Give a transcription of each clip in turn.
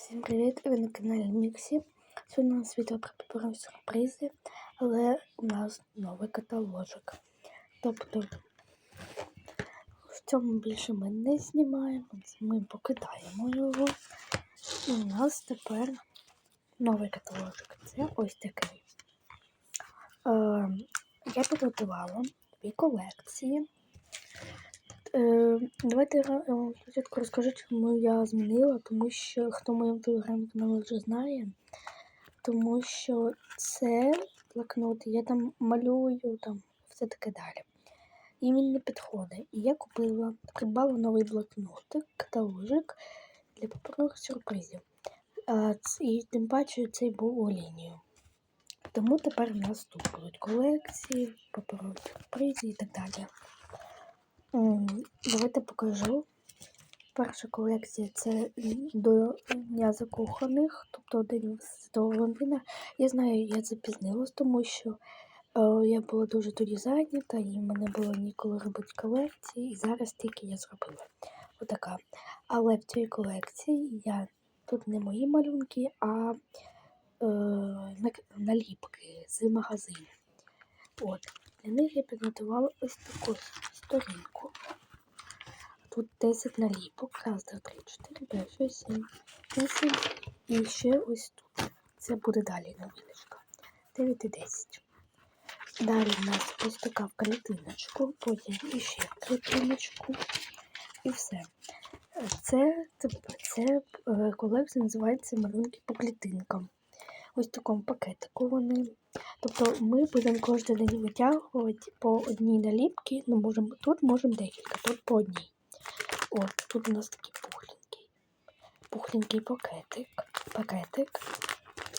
Всім привіт! Ви на каналі Міксі. Сьогодні у нас відео про паперові сюрпризи, але у нас новий каталожик. Тобто в цьому більше ми не знімаємо, ми покидаємо його. І у нас тепер новий каталожик. Це ось такий. Е, я підготувала дві колекції. Е, давайте вам спочатку розкажу, чому я змінила, тому що хто в моєму телеграм-каналі вже знає, тому що це блокнот, я там малюю, там все таке далі. І він не підходить. І я купила, придбала новий блокнотик, каталожик для паперових сюрпризів. А, і тим паче цей був у лінію. Тому тепер у нас тут будуть колекції, паперові сюрпризи і так далі. М, Давайте покажу. Перша колекція це до Дня закоханих, тобто День Святого Валентина. Я знаю, я запізнилась, тому що е, я була дуже тоді зайнята, і в мене було ніколи робити колекції, і зараз тільки я зробила. Отака. Але в цій колекції я тут не мої малюнки, а е, наліпки з магазину. От. Для них я підготувала ось таку сторінку. Тут 10 наліпок. Раз, два, три, чотири, п'ять, шість, сім, вісім. І ще ось тут. Це буде далі новиночка. 9 і 10. Далі в нас ось така в клітиночку, потім іще в клітиночку. І все. Це, це, е, колекція називається малюнки по клітинкам. Ось такому пакетику вони. Тобто ми будемо кожен день витягувати по одній наліпці, ну можемо тут можемо декілька, тут по одній. От, тут у нас такий пухленький. Пухленький пакетик. Пакетик.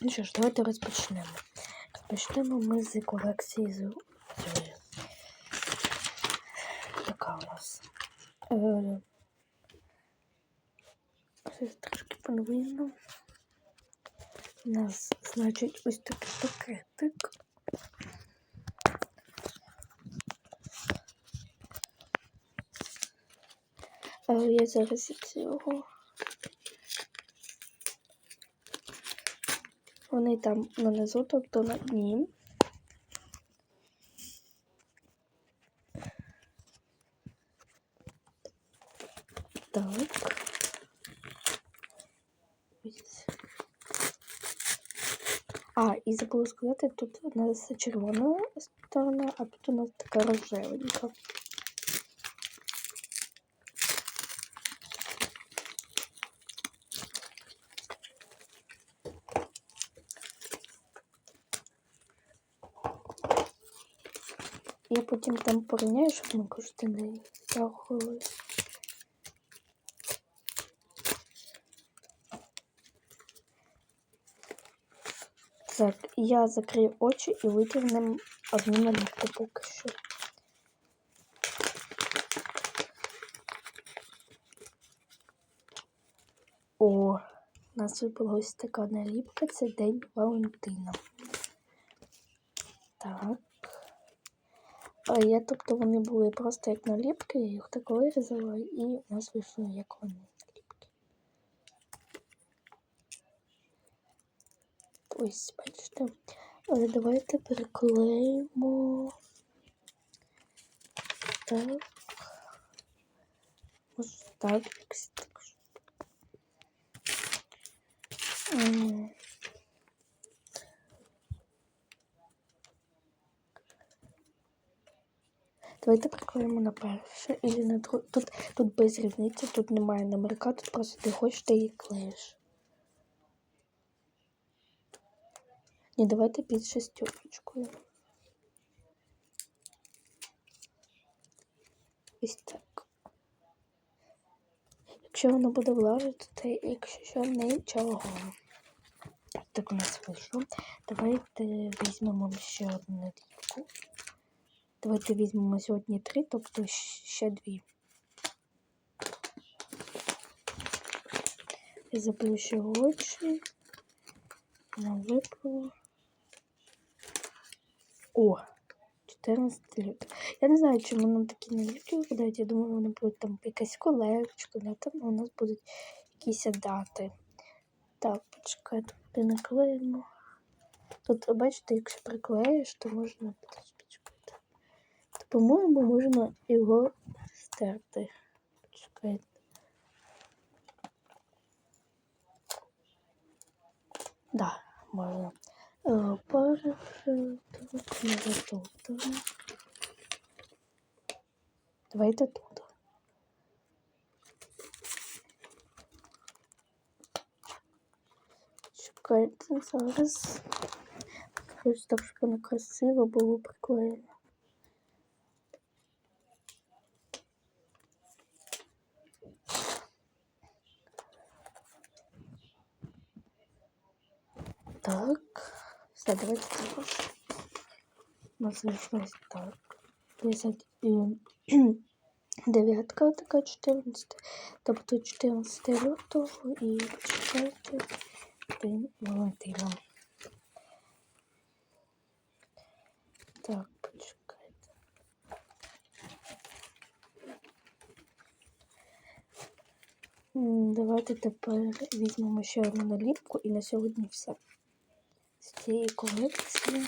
Ну що ж, давайте розпочнемо. Розпочнемо ми з колекції з. Яка у нас? Е, Щось трошки подвійно. У нас, значить, ось такий пакетик. Е, Я зараз цього. Вони там нанизу, тобто на дні. Так. Ось. А, і забула сказати, тут у нас червона сторона, а тут у нас така рожевенька. Я потім там порівняю, щоб ми кошти не Так, я закрию очі і витягнемо одну наліпку поки що. О, у нас випала ось така наліпка, це День Валентина. Так. А я, тобто вони були просто як наліпки, я їх так вирізала, і у нас вийшло як вони Ось, бачите. Але давайте переклеїмо. Так. Ось так. так. Давайте приклеїмо на перше і на друге. Тут, тут без різниці, тут немає номерка, тут просто ти хочеш, ти її клеїш. Ні, давайте під шестерочкою. Ось так. Якщо воно буде влажити, то якщо що, нічого. Так у нас вийшло. Давайте візьмемо ще одну наліпку. Давайте візьмемо сьогодні три, тобто ще дві. Я заплющу очі. Нам випало. О! 14 лютого. Я не знаю, чому нам такі наліпки випадають. Я думаю, вони будуть там якась колекція, да? там у нас будуть якісь дати. Так, почекай, тут наклеїмо. Тут, бачите, якщо приклеїш, то можна почекайте. То, по-моєму, можна його стерти. Почекайте. Да, можна. Е, Так, не тут. Давайте тут. Чекайте зараз. Хочу так, щоб воно красиво було приклеєно. Так, все, давайте також. У нас вийшлось так. 50 дев'ятка така 14, тобто 14 лютого і почекайте День Валентина. Так, почекайте. Давайте тепер візьмемо ще одну наліпку і на сьогодні все. З цієї колекції.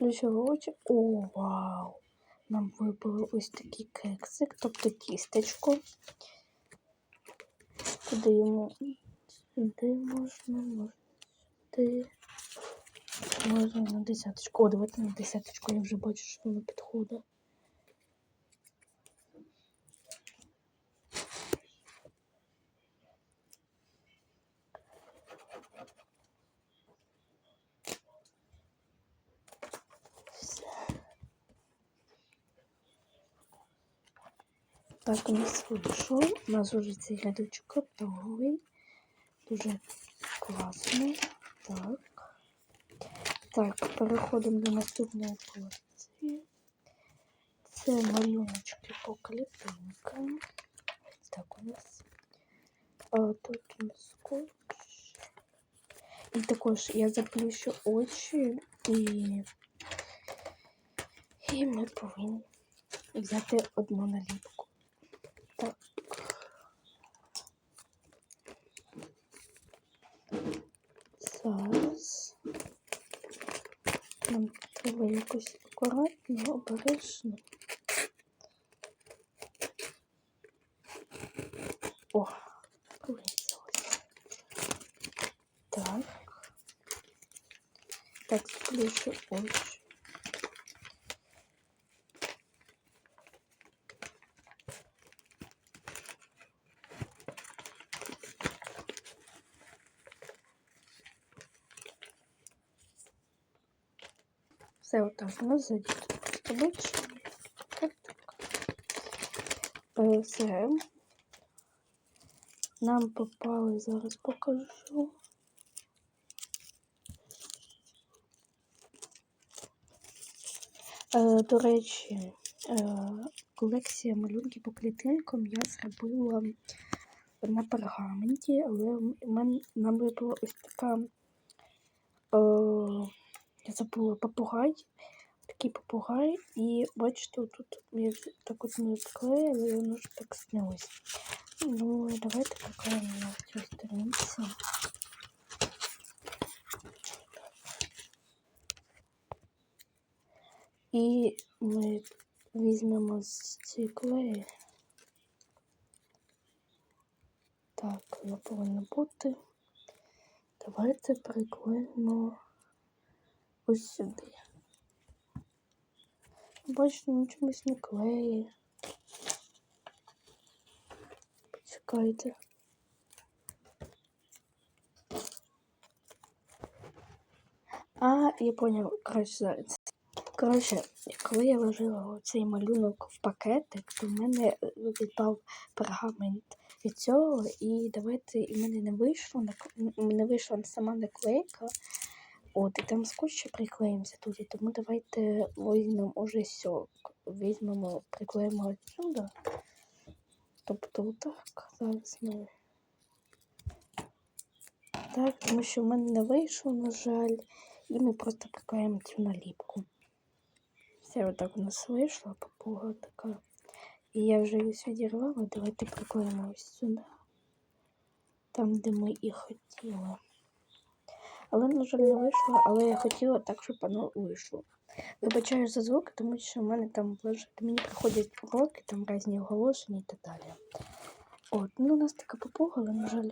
Плющові очі. О, вау! Нам випали ось такий кексик, тобто кістечку. Куди йому? Сюди можна, можна сюди. Можна на десяточку. О, давайте на десяточку, я вже бачу, що воно підходить. Так, у нас вийшов. У нас уже цей рядочок готовий. Дуже класний. Так. Так, переходимо до наступної колекції. Це малюночки по клітинкам. Так, у нас. А, тут у нас скотч. І також я заплющу очі і. І ми повинні взяти одну наліпку. Зараз нам треба якось акуратно, обережно. О, вирізалось. Так. Так, сплюшу очі. Нас задіти табличку. Так, так. Е, Все. Нам попали, зараз покажу. Е, До речі, е, колекція малюнків по клітинкам я зробила на пергаменті, але нам випала ось така. Я забула попугай. Такий попугай. І бачите, тут я так от не вклеїла, і воно ж так снялось. Ну, давайте поклеїмо на цій сторінці. І ми візьмемо з цієї клеї. Так, воно повинно бути. Давайте приклеїмо ось сюди. Бачите, він чомусь не клеє. Почекайте. А, я поняв, коротше. Коротше, коли я ложила цей малюнок в пакетик, то в мене відпав пергамент від цього, і давайте і в мене не вийшло, не вийшла сама наклейка. От, і там скотч приклеїмося тут, тому давайте візьмемо уже сьок. Візьмемо, приклеїмо отсюди. Тобто отак зараз ми. Так, тому що в мене не вийшло, на жаль, і ми просто приклеїмо цю наліпку. Все отак у нас вийшла попуга така. І я вже її відірвала. Давайте приклеїмо ось сюди. там, де ми і хотіли. Але, на жаль, не вийшло, але я хотіла так, щоб воно вийшло. Вибачаю за звук, тому що в мене там мені приходять уроки, там різні оголошення і так далі. От, ну у нас така попуга, але, на жаль,